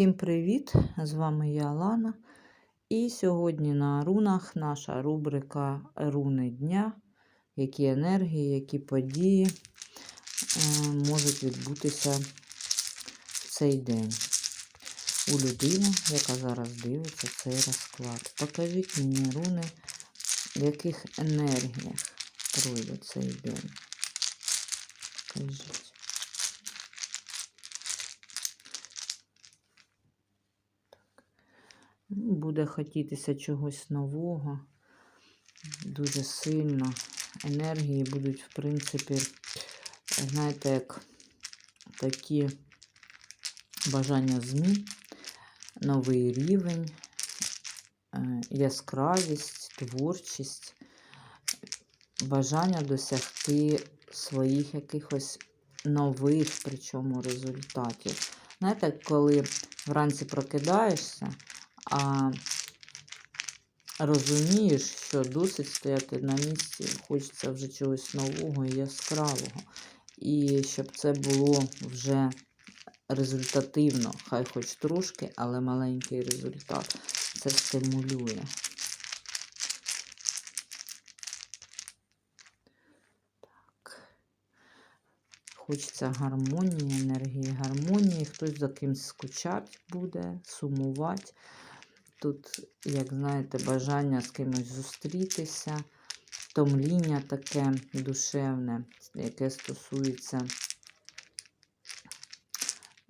Всім привіт! З вами я Алана. І сьогодні на рунах наша рубрика Руни дня, які енергії, які події е, можуть відбутися в цей день у людини, яка зараз дивиться цей розклад. Покажіть мені руни, в яких енергіях пройде цей день. Покажіть. Буде хотітися чогось нового, дуже сильно. Енергії будуть, в принципі, знаєте, як такі бажання змін, новий рівень, е, яскравість, творчість, бажання досягти своїх якихось нових, причому результатів. Знаєте, коли вранці прокидаєшся, а розумієш, що досить стояти на місці, хочеться вже чогось нового і яскравого. І щоб це було вже результативно, хай хоч трошки, але маленький результат. Це стимулює. Хочеться гармонії, енергії гармонії. Хтось за кимсь скучати буде, сумувати. Тут, як знаєте, бажання з кимось зустрітися, втомління таке душевне, яке стосується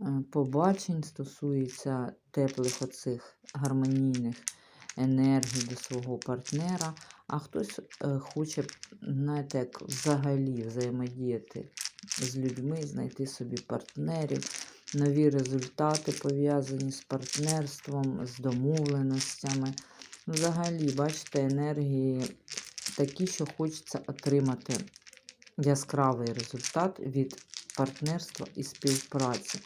е, побачень, стосується теплих оцих гармонійних енергій до свого партнера, а хтось е, хоче, знаєте, як взагалі взаємодіяти з людьми, знайти собі партнерів нові результати пов'язані з партнерством, з домовленостями. Взагалі, бачите, енергії такі, що хочеться отримати яскравий результат від партнерства і співпраці.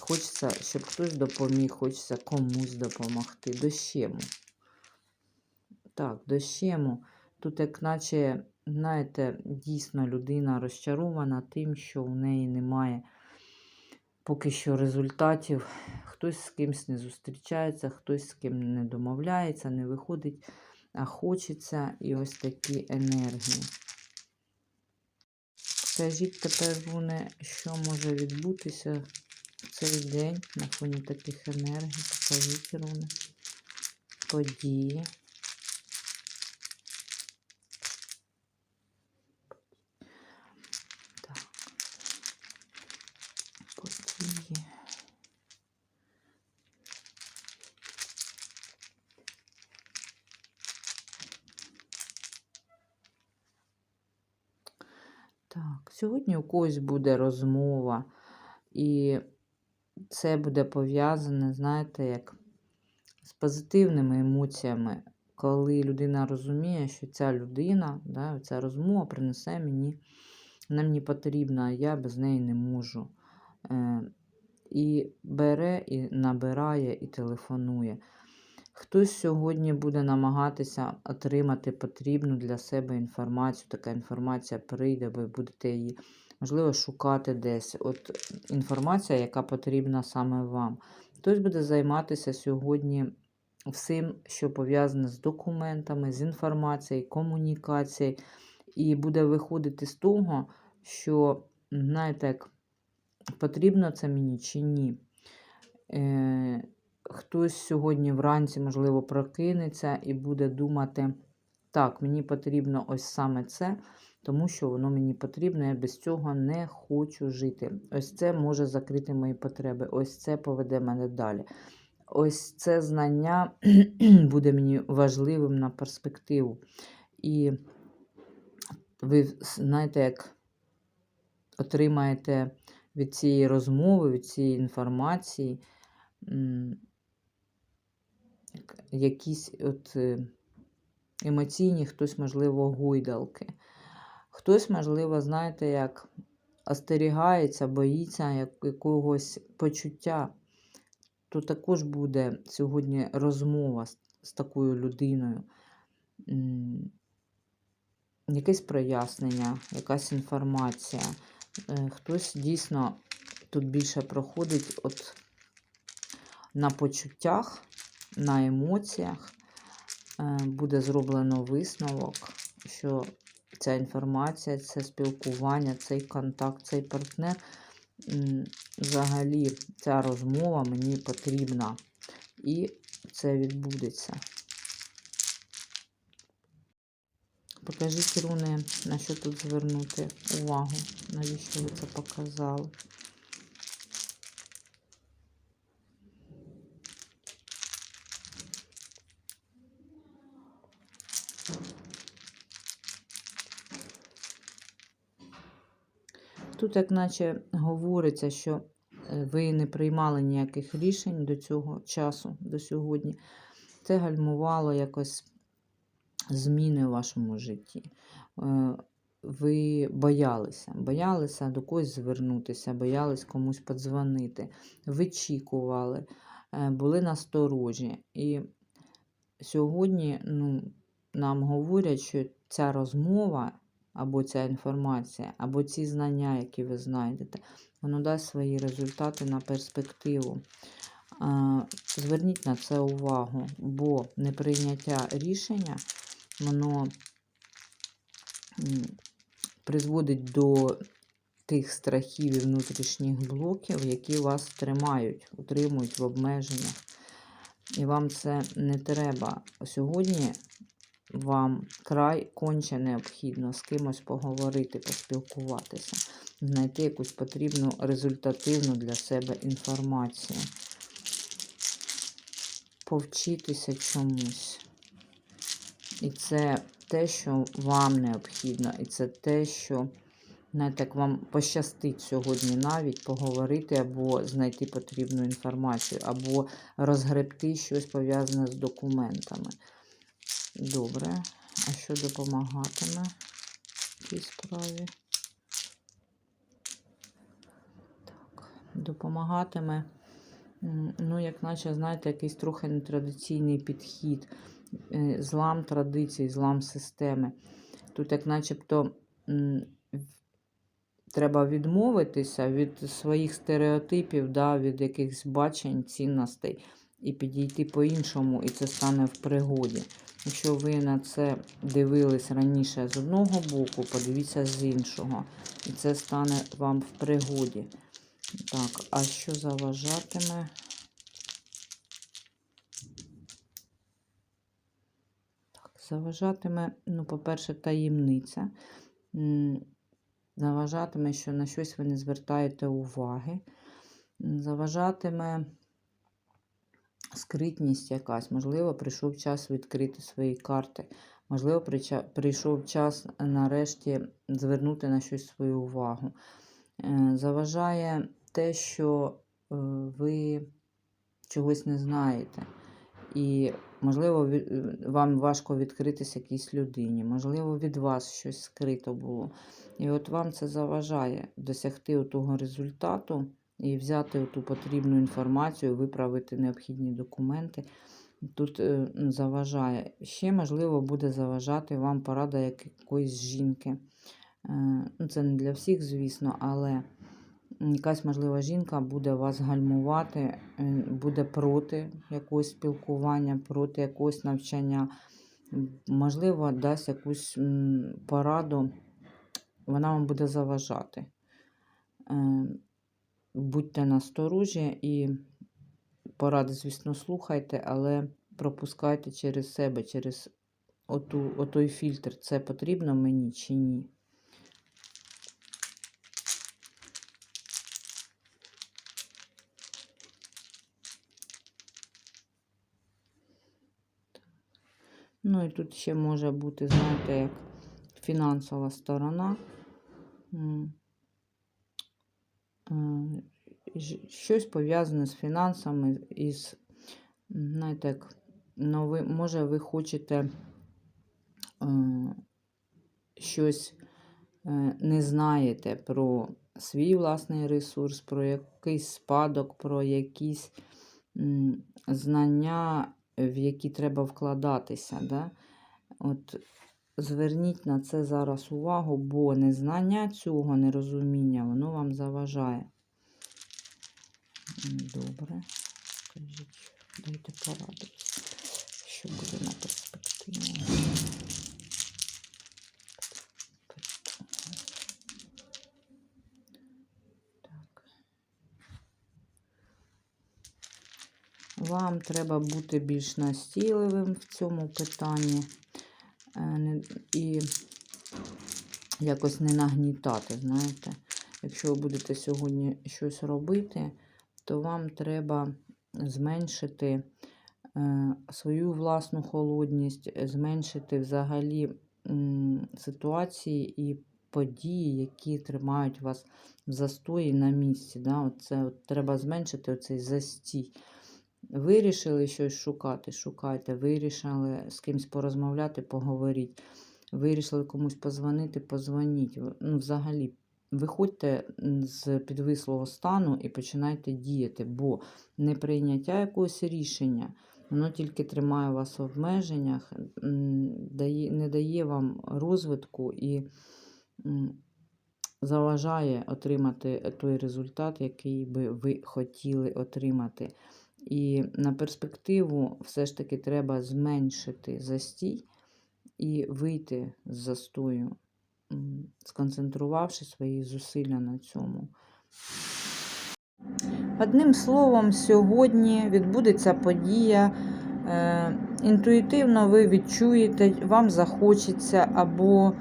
Хочеться, щоб хтось допоміг, хочеться комусь допомогти. Дощему. Так, дощему. Тут, як наче, знаєте, дійсно людина розчарована тим, що в неї немає поки що результатів. Хтось з кимось не зустрічається, хтось з ким не домовляється, не виходить, а хочеться і ось такі енергії. Скажіть тепер, Руне, що може відбутися в цей день на фоні таких енергій? Покажіть, Руне, події. Так, сьогодні у когось буде розмова, і це буде пов'язане, знаєте, як з позитивними емоціями, коли людина розуміє, що ця людина, да, ця розмова принесе мені, вона мені потрібна, а я без неї не можу. Е, і бере, і набирає, і телефонує. Хтось сьогодні буде намагатися отримати потрібну для себе інформацію. Така інформація прийде, ви будете її, можливо, шукати десь. От інформація, яка потрібна саме вам. Хтось буде займатися сьогодні всім, що пов'язане з документами, з інформацією, комунікацією, і буде виходити з того, що, знаєте, як потрібно це мені чи ні. Е, Хтось сьогодні вранці, можливо, прокинеться і буде думати, так, мені потрібно ось саме це, тому що воно мені потрібно, я без цього не хочу жити. Ось це може закрити мої потреби, ось це поведе мене далі. Ось це знання буде мені важливим на перспективу. І ви знаєте, як отримаєте від цієї розмови, від цієї інформації якісь от е, емоційні, хтось, можливо, гойдалки. Хтось, можливо, знаєте, як остерігається, боїться якогось почуття, то також буде сьогодні розмова з, такою людиною. Якесь прояснення, якась інформація. Е, хтось дійсно тут більше проходить от на почуттях, на емоціях е, буде зроблено висновок, що ця інформація, це спілкування, цей контакт, цей партнер. Взагалі, ця розмова мені потрібна. І це відбудеться. Покажіть руни, на що тут звернути увагу, навіщо ви це показали. Тут, як наче говориться, що е, ви не приймали ніяких рішень до цього часу, до сьогодні. Це гальмувало якось зміни в вашому житті. Е, Ви боялися, боялися до когось звернутися, боялись комусь подзвонити, вичікували, е, були насторожі. І сьогодні ну, нам говорять, що ця розмова або ця інформація, або ці знання, які ви знайдете, воно дасть свої результати на перспективу. Зверніть на це увагу, бо неприйняття рішення, воно призводить до тих страхів і внутрішніх блоків, які вас тримають, утримують в обмеженнях. І вам це не треба. Сьогодні вам край конче необхідно з кимось поговорити, поспілкуватися, знайти якусь потрібну результативну для себе інформацію, повчитися чомусь. І це те, що вам необхідно, і це те, що, знаєте, як вам пощастить сьогодні навіть поговорити або знайти потрібну інформацію, або розгребти щось пов'язане з документами. Добре. А що допомагатиме в цій справі? Так, допомагатиме, ну, як наче, знаєте, якийсь трохи нетрадиційний підхід, е, злам традицій, злам системи. Тут, як начебто, треба відмовитися від своїх стереотипів, да, від якихось бачень, цінностей, і підійти по-іншому, і це стане в пригоді. Якщо ви на це дивились раніше з одного боку, подивіться з іншого. І це стане вам в пригоді. Так, а що заважатиме? Так, заважатиме, ну, по-перше, таємниця. Заважатиме, що на щось ви не звертаєте уваги. Заважатиме скритність якась. Можливо, прийшов час відкрити свої карти. Можливо, прийшов час нарешті звернути на щось свою увагу. Е, Заважає те, що е, ви чогось не знаєте. І, можливо, е, вам важко відкритися якійсь людині, можливо, від вас щось скрито було. І от вам це заважає досягти того результату і взяти ту потрібну інформацію, виправити необхідні документи. Тут е, заважає. Ще, можливо, буде заважати вам порада якоїсь жінки. Е, ну, Це не для всіх, звісно, але якась, можливо, жінка буде вас гальмувати, е, буде проти якогось спілкування, проти якогось навчання. Можливо, дасть якусь пораду, вона вам буде заважати. Будьте насторожі і поради, звісно, слухайте, але пропускайте через себе, через оту, отой фільтр. Це потрібно мені чи ні. Ну і тут ще може бути, знаєте, як фінансова сторона. Щось пов'язане з фінансами, із, знаєте, як, ну, ви, може, ви хочете е, щось е, не знаєте про свій власний ресурс, про якийсь спадок, про якісь знання, в які треба вкладатися. Да? От зверніть на це зараз увагу, бо незнання цього, нерозуміння, заважає. Добре. Покажіть, дайте пораду, що буде на перспективу. Так. Вам треба бути більш настійливим в цьому питанні е, і якось не нагнітати, знаєте. Якщо ви будете сьогодні щось робити, то вам треба зменшити е, свою власну холодність, зменшити взагалі ситуації і події, які тримають вас в застої на місці. Да? Оце от треба зменшити оцей застій. Вирішили щось шукати, шукайте. Вирішили з кимось порозмовляти, поговоріть. Вирішили комусь позвонити, позвоніть. Ну, взагалі, виходьте з підвислого стану і починайте діяти, бо неприйняття якогось рішення, воно тільки тримає вас в обмеженнях, не дає вам розвитку і заважає отримати той результат, який би ви хотіли отримати. І на перспективу все ж таки треба зменшити застій і вийти з застою, сконцентрувавши свої зусилля на цьому. Одним словом, сьогодні відбудеться подія. Е, інтуїтивно ви відчуєте, вам захочеться, або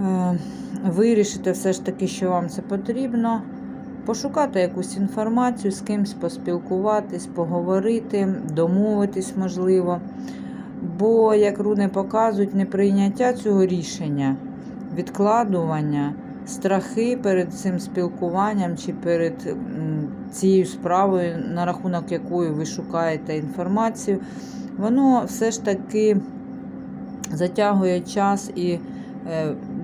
е, вирішите все ж таки, що вам це потрібно. Пошукати якусь інформацію, з кимось поспілкуватись, поговорити, домовитись можливо. Бо, як руни показують, неприйняття цього рішення, відкладування, страхи перед цим спілкуванням чи перед цією справою, на рахунок якої ви шукаєте інформацію, воно все ж таки затягує час і е,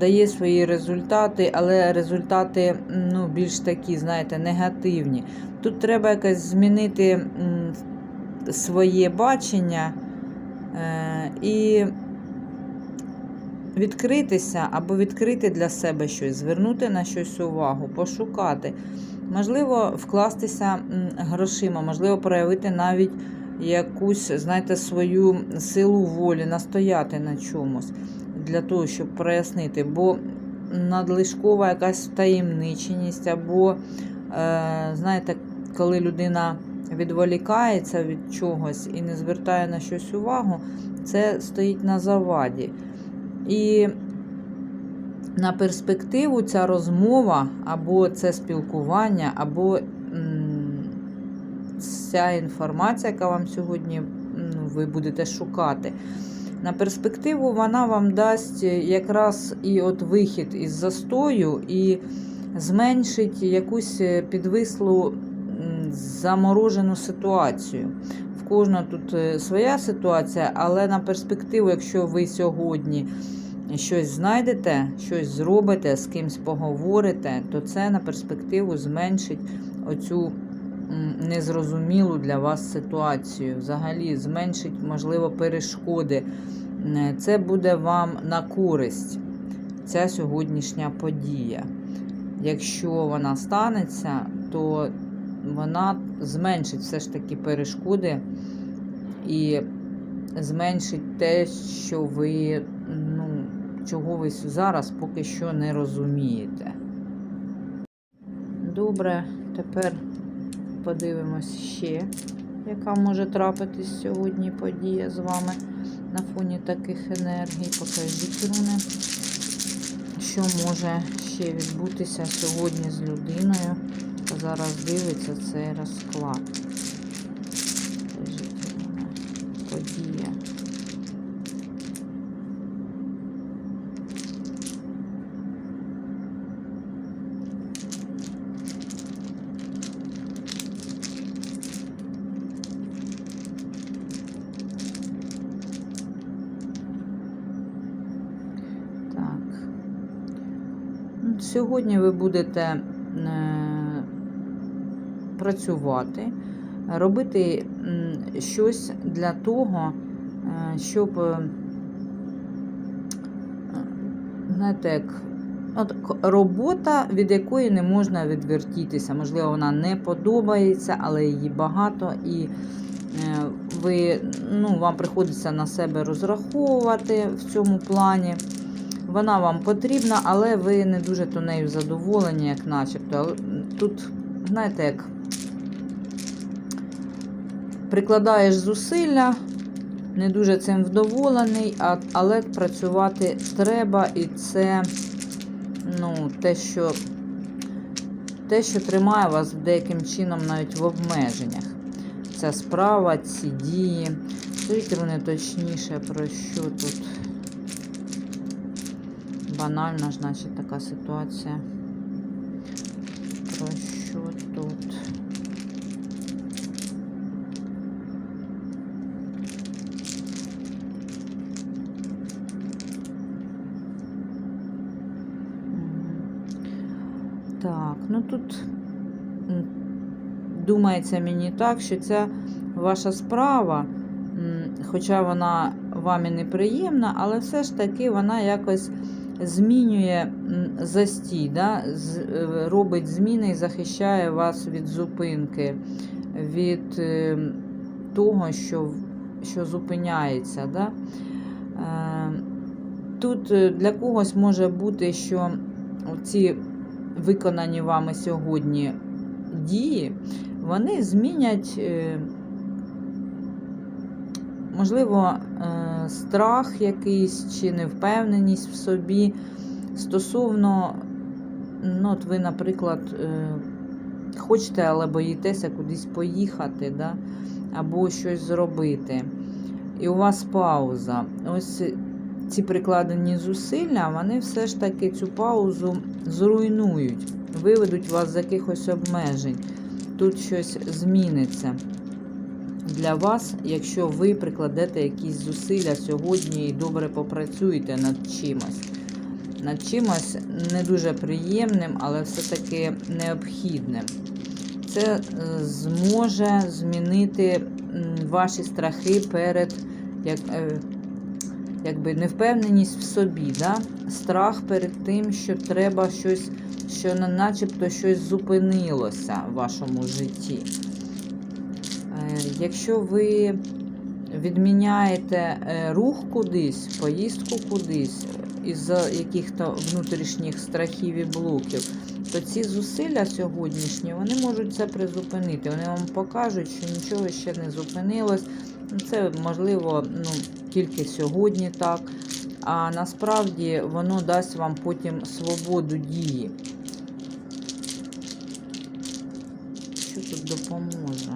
дає свої результати, але результати ну, більш такі, знаєте, негативні. Тут треба якось змінити своє бачення е, і відкритися або відкрити для себе щось, звернути на щось увагу, пошукати. Можливо, вкластися грошима, можливо, проявити навіть якусь, знаєте, свою силу волі, настояти на чомусь для того, щоб прояснити, бо надлишкова якась таємниченість, або, е, знаєте, коли людина відволікається від чогось і не звертає на щось увагу, це стоїть на заваді. І на перспективу ця розмова, або це спілкування, або ця інформація, яка вам сьогодні ну, ви будете шукати. На перспективу вона вам дасть якраз і от вихід із застою, і зменшить якусь підвислу заморожену ситуацію. Кожного тут е, своя ситуація, але на перспективу, якщо ви сьогодні щось знайдете, щось зробите, з кимось поговорите, то це на перспективу зменшить оцю незрозумілу для вас ситуацію. Взагалі зменшить, можливо, перешкоди. Це буде вам на користь, ця сьогоднішня подія. Якщо вона станеться, то вона зменшить все ж таки перешкоди і зменшить те, що ви, ну, чого ви зараз поки що не розумієте. Добре, тепер подивимось ще, яка може трапитись сьогодні подія з вами на фоні таких енергій. Покажіть руни, що може ще відбутися сьогодні з людиною, зараз дивиться цей розклад. Подія. Сьогодні ви будете працювати, робити щось для того, е, щоб, е, знаєте, як От робота, від якої не можна відвертітися. Можливо, вона не подобається, але її багато, і е, ви, ну, вам приходиться на себе розраховувати в цьому плані. Вона вам потрібна, але ви не дуже то нею задоволені, як начебто. Тут, знаєте, як прикладаєш зусилля, не дуже цим вдоволений, але працювати треба, і це ну, те, що, те, що тримає вас деяким чином навіть в обмеженнях. Ця справа, ці дії. Скажіть вони точніше, про що тут. Банальна ж, значить, така ситуація. Про що тут? Так, ну тут думається мені так, що ця ваша справа, хоча вона вам і неприємна, але все ж таки вона якось змінює застій, да? е, робить зміни і захищає вас від зупинки, від е, того, що, що зупиняється. Да? Е, Тут для когось може бути, що ці виконані вами сьогодні дії, вони змінять, е, можливо, е, страх якийсь чи невпевненість в собі стосовно, ну, от ви, наприклад, е, хочете, але боїтеся кудись поїхати, да? або щось зробити. І у вас пауза. Ось ці прикладені зусилля, вони все ж таки цю паузу зруйнують, виведуть вас з якихось обмежень. Тут щось зміниться для вас, якщо ви прикладете якісь зусилля сьогодні і добре попрацюєте над чимось. Над чимось не дуже приємним, але все-таки необхідним. Це е, зможе змінити ваші страхи перед як, е, якби невпевненість в собі, да? страх перед тим, що треба щось, що начебто щось зупинилося в вашому житті. Е, Якщо ви відміняєте е, рух кудись, поїздку кудись е, із-за яких-то внутрішніх страхів і блоків, то ці зусилля сьогоднішні вони можуть це призупинити. Вони вам покажуть, що нічого ще не зупинилось. Ну, Це можливо ну, тільки сьогодні так. А насправді воно дасть вам потім свободу дії. Що тут допоможе?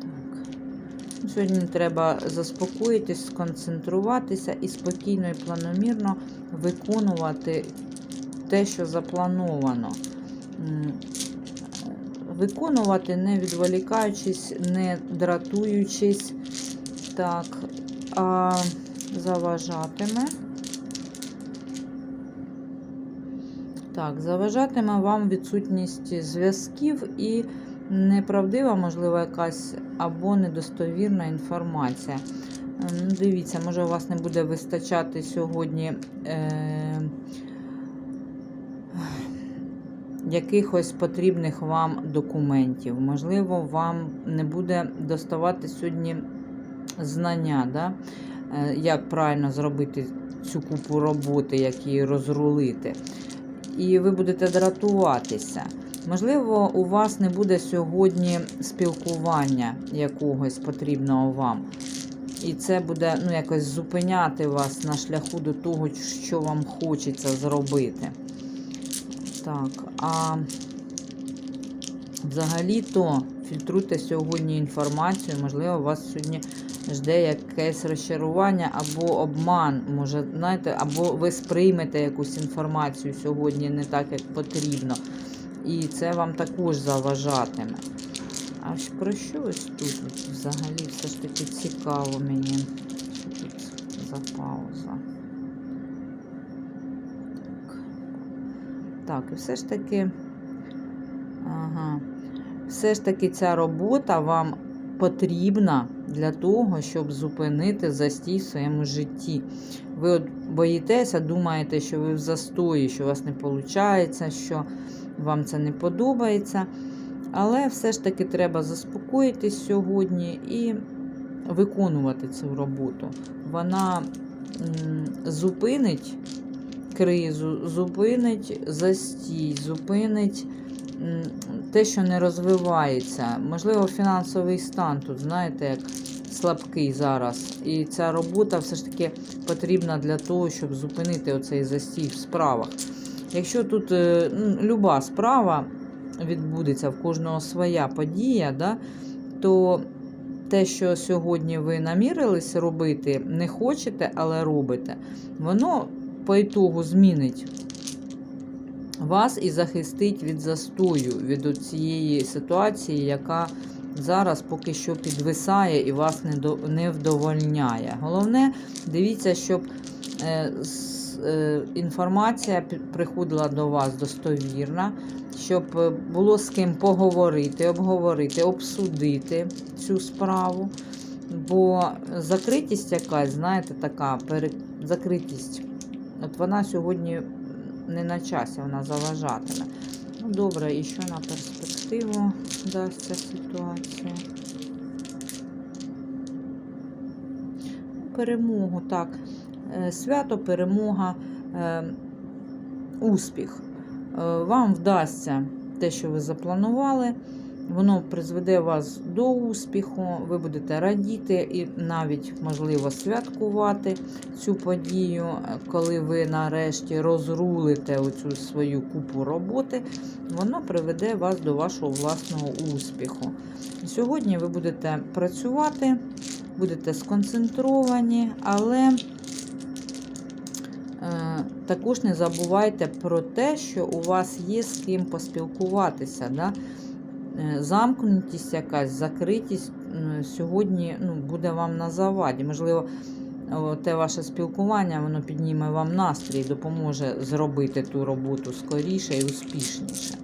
Так. Сьогодні треба заспокоїтись, сконцентруватися і спокійно і планомірно виконувати те, що заплановано. Виконувати, не відволікаючись, не дратуючись, так, а заважатиме. Так, заважатиме вам відсутність зв'язків і неправдива, можливо, якась або недостовірна інформація. Ем, Ну, дивіться, може, у вас не буде вистачати сьогодні е, якихось потрібних вам документів. Можливо, вам не буде доставати сьогодні знання, да? е, як правильно зробити цю купу роботи, як її розрулити. І ви будете дратуватися. Можливо, у вас не буде сьогодні спілкування якогось потрібного вам. І це буде ну, якось зупиняти вас на шляху до того, що вам хочеться зробити. Так, а взагалі-то фільтруйте сьогодні інформацію. Можливо, вас сьогодні жде якесь розчарування або обман. Може, знаєте, або ви сприймете якусь інформацію сьогодні не так, як потрібно. І це вам також заважатиме. А про що ось тут взагалі все ж таки цікаво мені. Що тут за пауза? Так. Так, і все ж таки. Ага. Все ж таки ця робота вам потрібна для того, щоб зупинити застій в своєму житті. Ви от боїтеся, думаєте, що ви в застої, що у вас не виходить, що вам це не подобається. Але все ж таки треба заспокоїтись сьогодні і виконувати цю роботу. Вона зупинить кризу, зупинить застій, зупинить те, що не розвивається. Можливо, фінансовий стан тут, знаєте, як слабкий зараз. І ця робота все ж таки потрібна для того, щоб зупинити оцей застій в справах. Якщо тут е, ну, люба справа відбудеться в кожного своя подія, да, то те, що сьогодні ви намірились робити, не хочете, але робите, воно по ітогу змінить вас і захистить від застою, від цієї ситуації, яка зараз поки що підвисає і вас не, до, не вдовольняє. Головне, дивіться, щоб е, е, інформація приходила до вас достовірна, щоб е, було з ким поговорити, обговорити, обсудити цю справу. Бо закритість якась, знаєте, така пере... закритість, от вона сьогодні не на часі, вона заважатиме. Ну, добре, і що на перспективу дасть ситуація? Перемогу, так. Е, Свято, перемога, е, успіх. Е, Вам вдасться те, що ви запланували. Воно призведе вас до успіху, ви будете радіти і навіть, можливо, святкувати цю подію, коли ви нарешті розрулите оцю свою купу роботи, воно приведе вас до вашого власного успіху. Сьогодні ви будете працювати, будете сконцентровані, але е, також не забувайте про те, що у вас є з ким поспілкуватися. Да? Е, Замкнутість якась, закритість сьогодні ну, буде вам на заваді. Можливо, те ваше спілкування воно підніме вам настрій, допоможе зробити ту роботу скоріше і успішніше.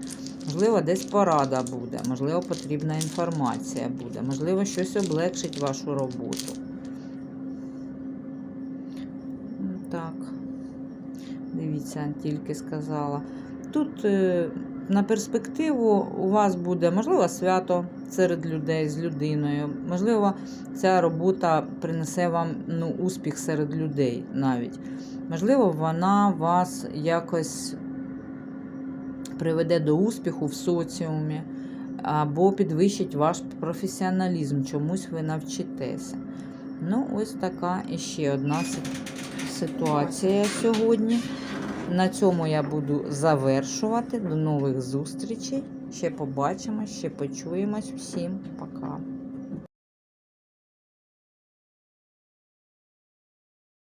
Можливо, десь порада буде, можливо, потрібна інформація буде, можливо, щось облегшить вашу роботу. Так, дивіться, тільки сказала. Тут е, на перспективу у вас буде, можливо, свято серед людей з людиною. Можливо, ця робота принесе вам ну, успіх серед людей навіть. Можливо, вона вас якось приведе до успіху в соціумі, або підвищить ваш професіоналізм, чомусь ви навчитеся. Ну, ось така іще одна ситуація сьогодні. На цьому я буду завершувати. До нових зустрічей. Ще побачимось, ще почуємось. Всім пока.